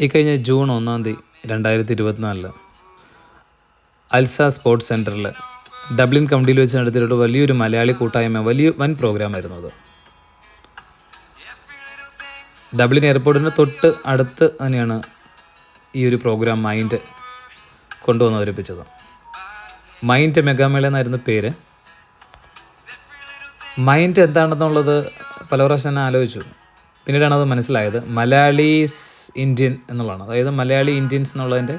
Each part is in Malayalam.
ഈ കഴിഞ്ഞ ജൂൺ ഒന്നാം തീയതി രണ്ടായിരത്തി ഇരുപത്തിനാലിൽ അൽസ സ്പോർട്സ് സെന്ററിൽ ഡബ്ലിൻ കൗണ്ടിയിൽ വെച്ച് നടത്തിയിട്ടുള്ള വലിയൊരു മലയാളി കൂട്ടായ്മ വലിയ വൻ പ്രോഗ്രാമായിരുന്നു അത്. ഡബ്ലിൻ എയർപോർട്ടിന് തൊട്ട് അടുത്ത് തന്നെയാണ് ഈ ഒരു പ്രോഗ്രാം മൈൻഡ് കൊണ്ടുവന്ന് അവതരിപ്പിച്ചത്. മൈൻഡ് മെഗാമേള എന്നായിരുന്നു പേര്. മൈൻഡ് എന്താണെന്നുള്ളത് പല പ്രാവശ്യം തന്നെ ആലോചിച്ചു. പിന്നീടാണ് അത് മനസ്സിലായത് മലയാളീസ് ഇന്ത്യൻ എന്നുള്ളതാണ്. അതായത് മലയാളി ഇന്ത്യൻസ് എന്നുള്ളതിന്റെ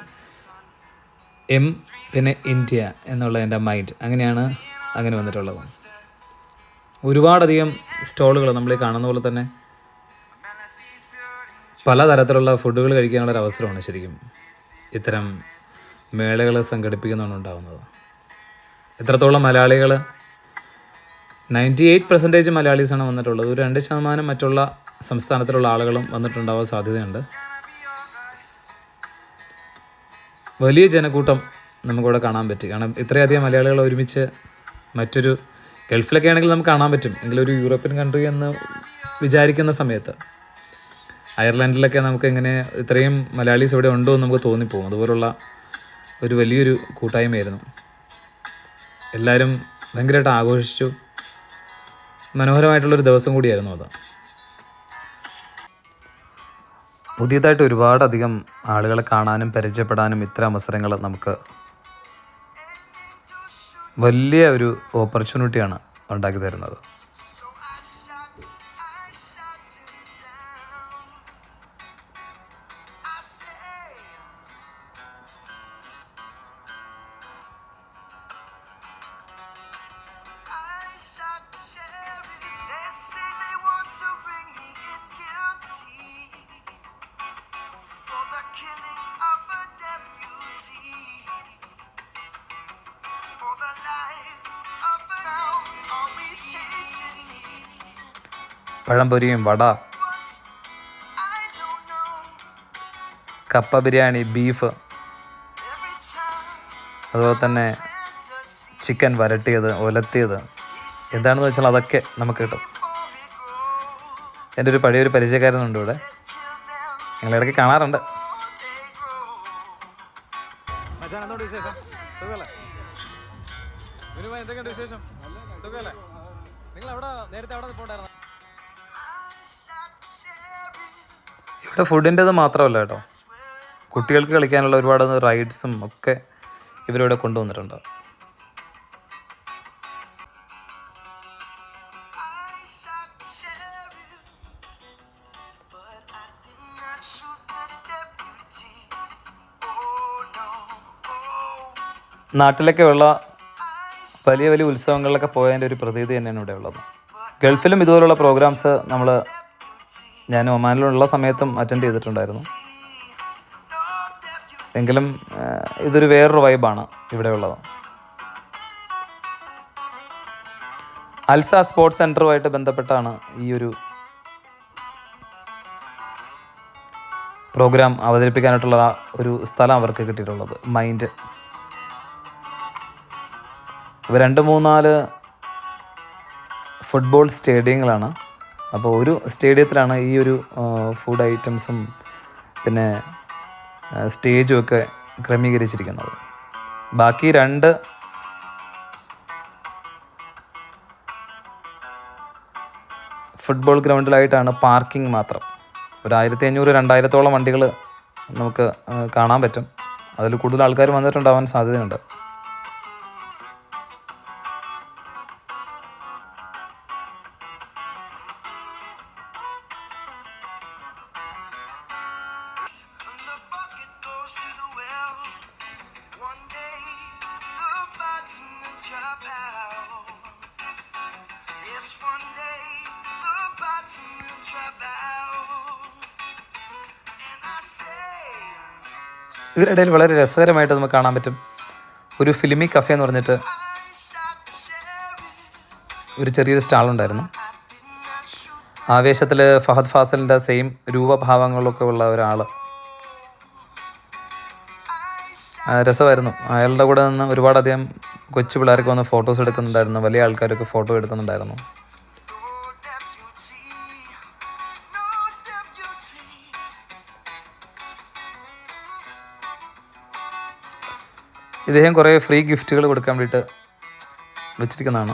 എം പിന്നെ ഇന്ത്യ എന്നുള്ള എന്റെ മൈൻഡ് അങ്ങനെയാണ് അങ്ങനെ വന്നിട്ടുള്ളത്. ഒരുപാടധികം സ്റ്റോളുകൾ നമ്മൾ കാണുന്ന പോലെ തന്നെ പലതരത്തിലുള്ള ഫുഡുകൾ കഴിക്കാനുള്ള ഒരു അവസരമാണ് ശരിക്കും ഇത്തരം മേളകൾ സംഘടിപ്പിക്കുന്നതാണ് ഉണ്ടാകുന്നത് എത്രത്തോളം മലയാളികൾ നയന്റി എയ്റ്റ് പെർസെന്റേജ് മലയാളീസാണ് വന്നിട്ടുള്ളത്. ഒരു രണ്ട് ശതമാനം മറ്റുള്ള സംസ്ഥാനത്തിലുള്ള ആളുകളും വന്നിട്ടുണ്ടാവാൻ സാധ്യതയുണ്ട്. വലിയ ജനക്കൂട്ടം നമുക്കിവിടെ കാണാൻ പറ്റി. കാരണം ഇത്രയധികം മലയാളികൾ ഒരുമിച്ച് മറ്റൊരു ഗൾഫിലൊക്കെ ആണെങ്കിൽ നമുക്ക് കാണാൻ പറ്റും. എങ്കിലും ഒരു യൂറോപ്യൻ കൺട്രി എന്ന് വിചാരിക്കുന്ന സമയത്ത് അയർലൻഡിലൊക്കെ നമുക്ക് ഇങ്ങനെ ഇത്രയും മലയാളീസ് ഇവിടെ ഉണ്ടോ എന്ന് നമുക്ക് തോന്നിപ്പോകും. അതുപോലുള്ള ഒരു വലിയൊരു കൂട്ടായ്മയായിരുന്നു. എല്ലാവരും ഭയങ്കരമായിട്ട് ആഘോഷിച്ചു. മനോഹരമായിട്ടുള്ളൊരു ദിവസം കൂടിയായിരുന്നു അത്. പുതിയതായിട്ട് ഒരുപാടധികം ആളുകളെ കാണാനും പരിചയപ്പെടാനും ഇത്തരം അവസരങ്ങൾ നമുക്ക് വലിയ ഒരു ഓപ്പർച്യൂണിറ്റിയാണ് ഉണ്ടാക്കി തരുന്നത്. പഴംപൊരിയും വട. കപ്പ ബിരിയാണി ബീഫ്. അതുപോലെ തന്നെ ചിക്കൻ വരട്ടിയത് ഒലത്തിയത്. എന്താണെന്ന് വെച്ചാൽ അതൊക്കെ നമുക്ക് കിട്ടും. എന്റെ ഒരു പഴയൊരു പരിചയക്കാരനുണ്ട് ഇവിടെ. ഞങ്ങൾ കാണാറുണ്ട്. വിശേഷം? നിങ്ങൾ അവിടെ നേരത്തെ അവിടെ പോണ്ടായിരുന്നു? ഇവിടെ ഫുഡിന്റെത് മാത്രമല്ല കേട്ടോ. കുട്ടികൾക്ക് കളിക്കാനുള്ള ഒരുപാട് റൈഡ്സും ഒക്കെ ഇവരിവിടെ കൊണ്ടുവന്നിട്ടുണ്ട്. നാട്ടിലൊക്കെ ഉള്ള വലിയ വലിയ ഉത്സവങ്ങളിലൊക്കെ പോയതിന്റെ ഒരു പ്രതീതി തന്നെയാണ് ഇവിടെ ഉള്ളത് ഗൾഫിലും ഇതുപോലുള്ള പ്രോഗ്രാംസ് നമ്മൾ ഞാൻ ഒമാനിലുള്ള സമയത്തും അറ്റൻഡ് ചെയ്തിട്ടുണ്ടായിരുന്നു. എങ്കിലും ഇതൊരു വേറൊരു വൈബാണ് ഇവിടെ ഉള്ളത് അൽസ സ്പോർട്സ് സെന്ററുമായിട്ട് ബന്ധപ്പെട്ടാണ് ഈ ഒരു പ്രോഗ്രാം അവതരിപ്പിക്കാനായിട്ടുള്ള ഒരു സ്ഥലം അവർക്ക് കിട്ടിയിട്ടുള്ളത്. മൈൻഡ് രണ്ട് മൂന്നാൽ ഫുട്ബോൾ സ്റ്റേഡിയങ്ങളാണ് അപ്പോൾ ഒരു സ്റ്റേഡിയത്തിലാണ് ഈ ഒരു ഫുഡ് ഐറ്റംസും പിന്നെ സ്റ്റേജും ഒക്കെ ക്രമീകരിച്ചിരിക്കുന്നത്. ബാക്കി രണ്ട് ഫുട്ബോൾ ഗ്രൗണ്ടിലായിട്ടാണ് പാർക്കിംഗ് മാത്രം. ഒരു ആയിരത്തി അഞ്ഞൂറ് രണ്ടായിരത്തോളം വണ്ടികൾ നമുക്ക് കാണാൻ പറ്റും. അതിൽ കൂടുതൽ ആൾക്കാർ വന്നിട്ടുണ്ടാവാൻ സാധ്യതയുണ്ട്. ഇതിനിടയിൽ വളരെ രസകരമായിട്ട് നമുക്ക് കാണാൻ പറ്റും ഒരു ഫിലിമി കഫേ എന്ന് പറഞ്ഞിട്ട്. ഒരു ചെറിയൊരു സ്റ്റാളുണ്ടായിരുന്നു. ആവേശത്തിൽ ഫഹദ് ഫാസലിന്റെ സെയിം രൂപഭാവങ്ങളൊക്കെ ഉള്ള ഒരാൾ രസമായിരുന്നു അയാളുടെ കൂടെ നിന്ന് ഒരുപാടധികം കൊച്ചു പിള്ളേർക്ക് വന്ന് ഫോട്ടോസ് എടുക്കുന്നുണ്ടായിരുന്നു വലിയ ആൾക്കാരൊക്കെ ഫോട്ടോ എടുക്കുന്നുണ്ടായിരുന്നു ഇദ്ദേഹം കുറേ ഫ്രീ ഗിഫ്റ്റുകൾ കൊടുക്കാൻ വേണ്ടിയിട്ട് വെച്ചിരിക്കുന്നതാണ്.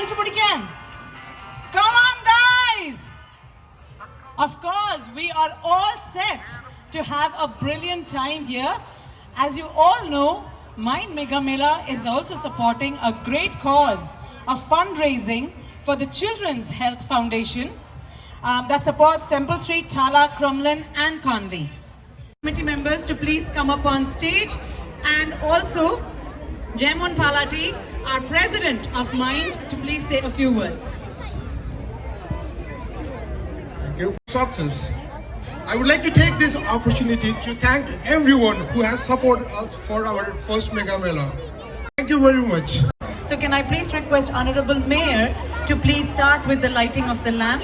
അടിച്ചു പിടിക്കാൻ Come on, guys! Of course, we are all set to have a brilliant time here. As you all know, Mind Mega Mela is also supporting a great cause of fundraising for the Children's Health Foundation um, that supports Temple Street, Thala, Crumlin, and Conley. Committee members to please come up on stage and also Jamon Palati, our president of Mind, to please say a few words. Thank you. Success. I would like to take this opportunity to thank everyone who has supported us for our first Mega Mela. Thank you very much. So, can I please request Honorable Mayor to please start with the lighting of the lamp?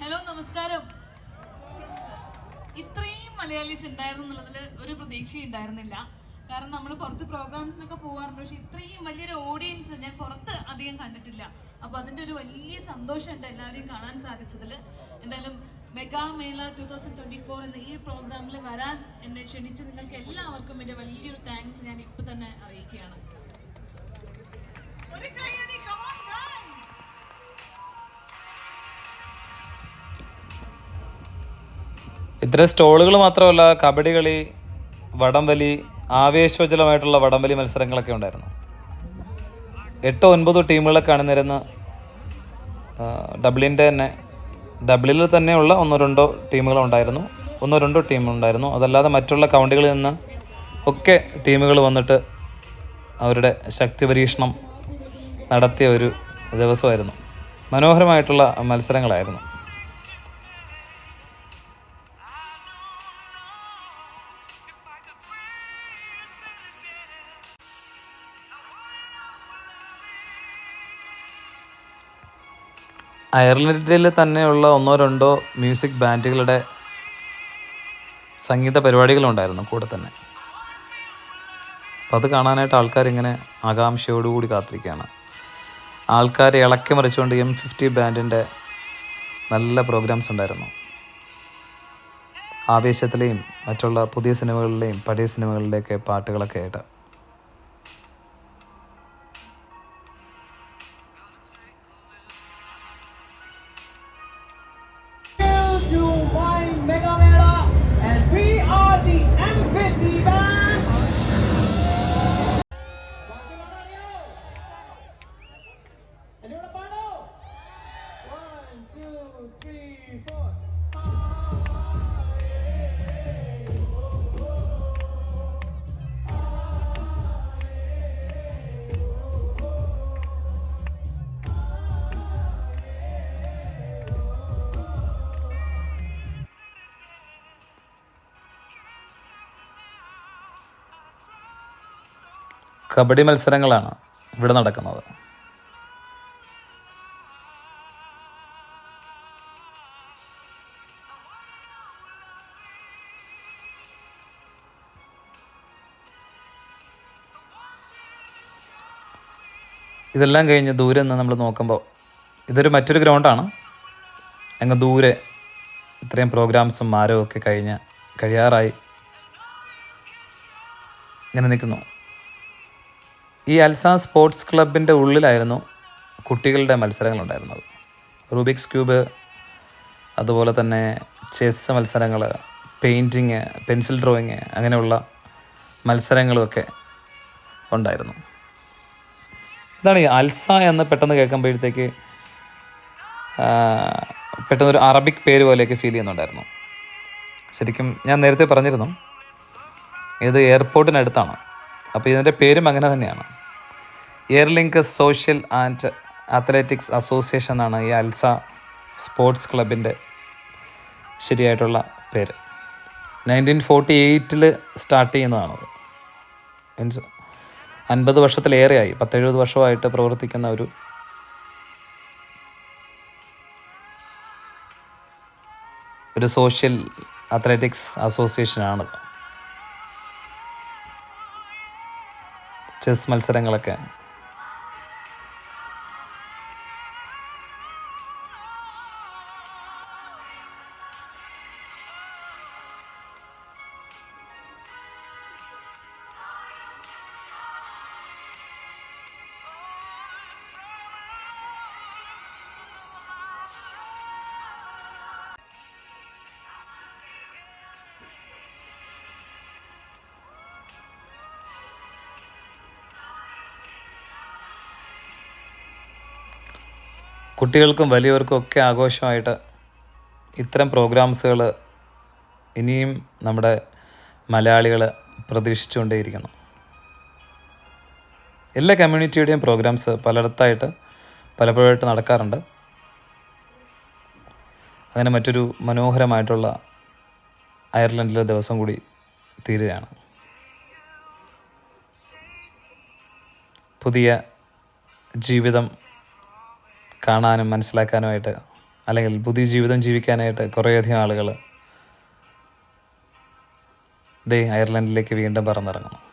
Hello നമസ്കാരം. ഇത്രയും മലയാളീസ് ഉണ്ടായിരുന്നു എന്നുള്ളതിൽ ഒരു പ്രതീക്ഷ ഉണ്ടായിരുന്നില്ല. കാരണം നമ്മൾ പുറത്ത് പ്രോഗ്രാംസിനൊക്കെ പോകാറുണ്ട് പക്ഷെ ഇത്രയും വലിയൊരു ഓഡിയൻസ് ഞാൻ പുറത്ത് അധികം കണ്ടിട്ടില്ല. അപ്പൊ അതിന്റെ ഒരു വലിയ സന്തോഷമുണ്ട് എല്ലാവരെയും കാണാൻ സാധിച്ചതിൽ. എന്തായാലും മെഗാ മേള ടു തൗസൻഡ് ട്വന്റി ഫോർ എന്ന ഈ പ്രോഗ്രാമിൽ വരാൻ എന്നെ ക്ഷണിച്ച് നിങ്ങൾക്ക് എല്ലാവർക്കും എന്റെ വലിയൊരു താങ്ക്സ് ഞാൻ ഇപ്പൊ തന്നെ അറിയിക്കുകയാണ്. ഒരു കൈയടി, ഇത്തരം സ്റ്റോളുകൾ മാത്രമല്ല കബഡി കളി വടംവലി ആവേശോജ്വലമായിട്ടുള്ള വടംവലി മത്സരങ്ങളൊക്കെ ഉണ്ടായിരുന്നു. എട്ടോ ഒൻപതോ ടീമുകളൊക്കെ അണിനിരന്ന് ആ, ഡബ്ലിന്റെ തന്നെ ഡബ്ലിൽ തന്നെയുള്ള ഒന്നോ രണ്ടോ ടീമുകളുണ്ടായിരുന്നു ഒന്നോ രണ്ടോ ടീം ഉണ്ടായിരുന്നു. അതല്ലാതെ മറ്റുള്ള കൗണ്ടികളിൽ നിന്ന് ഒക്കെ ടീമുകൾ വന്നിട്ട് അവരുടെ ശക്തി പരീക്ഷണം നടത്തിയ ഒരു ദിവസമായിരുന്നു. മനോഹരമായിട്ടുള്ള മത്സരങ്ങളായിരുന്നു. അയർലൻഡിൽ തന്നെയുള്ള ഒന്നോ രണ്ടോ മ്യൂസിക് ബാൻഡുകളുടെ സംഗീത പരിപാടികളുണ്ടായിരുന്നു കൂടെ തന്നെ. അപ്പം അത് കാണാനായിട്ട് ആൾക്കാരിങ്ങനെ ആകാംക്ഷയോടുകൂടി കാത്തിരിക്കുകയാണ്. ആൾക്കാരെ ഇളക്കി മറിച്ചുകൊണ്ട് എം ഫിഫ്റ്റി ബാൻഡിന്റെ നല്ല പ്രോഗ്രാംസ് ഉണ്ടായിരുന്നു. ആവേശത്തിലെയും മറ്റുള്ള പുതിയ സിനിമകളിലെയും പഴയ സിനിമകളിലെയൊക്കെ പാട്ടുകളൊക്കെ ആയിട്ട് കബഡി മത്സരങ്ങളാണ് ഇവിടെ നടക്കുന്നത്. ഇതെല്ലാം കഴിഞ്ഞ് ദൂരെ നിന്ന് നമ്മൾ നോക്കുമ്പോൾ ഇതൊരു മറ്റൊരു ഗ്രൗണ്ടാണ്. അങ്ങ് ദൂരെ ഇത്രയും പ്രോഗ്രാംസും മാരവും ഒക്കെ കഴിഞ്ഞ് കഴിയാറായി. ഇങ്ങനെ നിൽക്കുന്നു. ഈ അൽസ സ്പോർട്സ് ക്ലബിന്റെ ഉള്ളിലായിരുന്നു കുട്ടികളുടെ മത്സരങ്ങൾ ഉണ്ടായിരുന്നത് റൂബിക്സ് ക്യൂബ് അതുപോലെ തന്നെ ചെസ് മത്സരങ്ങൾ പെയിന്റിങ് പെൻസിൽ ഡ്രോയിങ് അങ്ങനെയുള്ള മത്സരങ്ങളുമൊക്കെ ഉണ്ടായിരുന്നു. ഇതാണ് ഈ അൽസ എന്ന് പെട്ടെന്ന് കേൾക്കുമ്പോഴത്തേക്ക് പെട്ടെന്നൊരു അറബിക് പേര് പോലെയൊക്കെ ഫീൽ ചെയ്യുന്നുണ്ടായിരുന്നു. ശരിക്കും ഞാൻ നേരത്തെ പറഞ്ഞിരുന്നു ഇത് എയർപോർട്ടിനടുത്താണ് അപ്പോൾ ഇതിന്റെ പേരും അങ്ങനെ തന്നെയാണ്. Airlink social and athletics association ആണ് ഈ അൽസ സ്പോർട്സ് ക്ലബിന്റെ ശരിയായിട്ടുള്ള പേര്. നയന്റീൻ ഫോർട്ടി എയ്റ്റിൽ സ്റ്റാർട്ട് ചെയ്യുന്നതാണത് മീൻസ് അൻപത് വർഷത്തിലേറെയായി പത്തെഴുപത് വർഷമായിട്ട് പ്രവർത്തിക്കുന്ന ഒരു ഒരു സോഷ്യൽ അത്ലറ്റിക്സ് ആണ് ചെസ് മത്സരങ്ങളൊക്കെ കുട്ടികൾക്കും വലിയവർക്കും ഒക്കെ ആഘോഷമായിട്ട് ഇത്തരം പ്രോഗ്രാംസുകൾ ഇനിയും നമ്മുടെ മലയാളികൾ പ്രതീക്ഷിച്ചുകൊണ്ടേയിരിക്കുന്നു. എല്ലാ കമ്മ്യൂണിറ്റിയുടെയും പ്രോഗ്രാംസ് പലയിടത്തായിട്ട് പലപ്പോഴായിട്ട് നടക്കാറുണ്ട്. അങ്ങനെ മറ്റൊരു മനോഹരമായിട്ടുള്ള അയർലൻഡിലെ ദിവസം കൂടി തീരുകയാണ്. പുതിയ ജീവിതം കാണാനും മനസ്സിലാക്കാനുമായിട്ട് അല്ലെങ്കിൽ പുതിയ ജീവിതം ജീവിക്കാനായിട്ട് കുറേയധികം ആളുകൾ ദേ അയർലൻഡിലേക്ക് വീണ്ടും പറന്നിറങ്ങുന്നു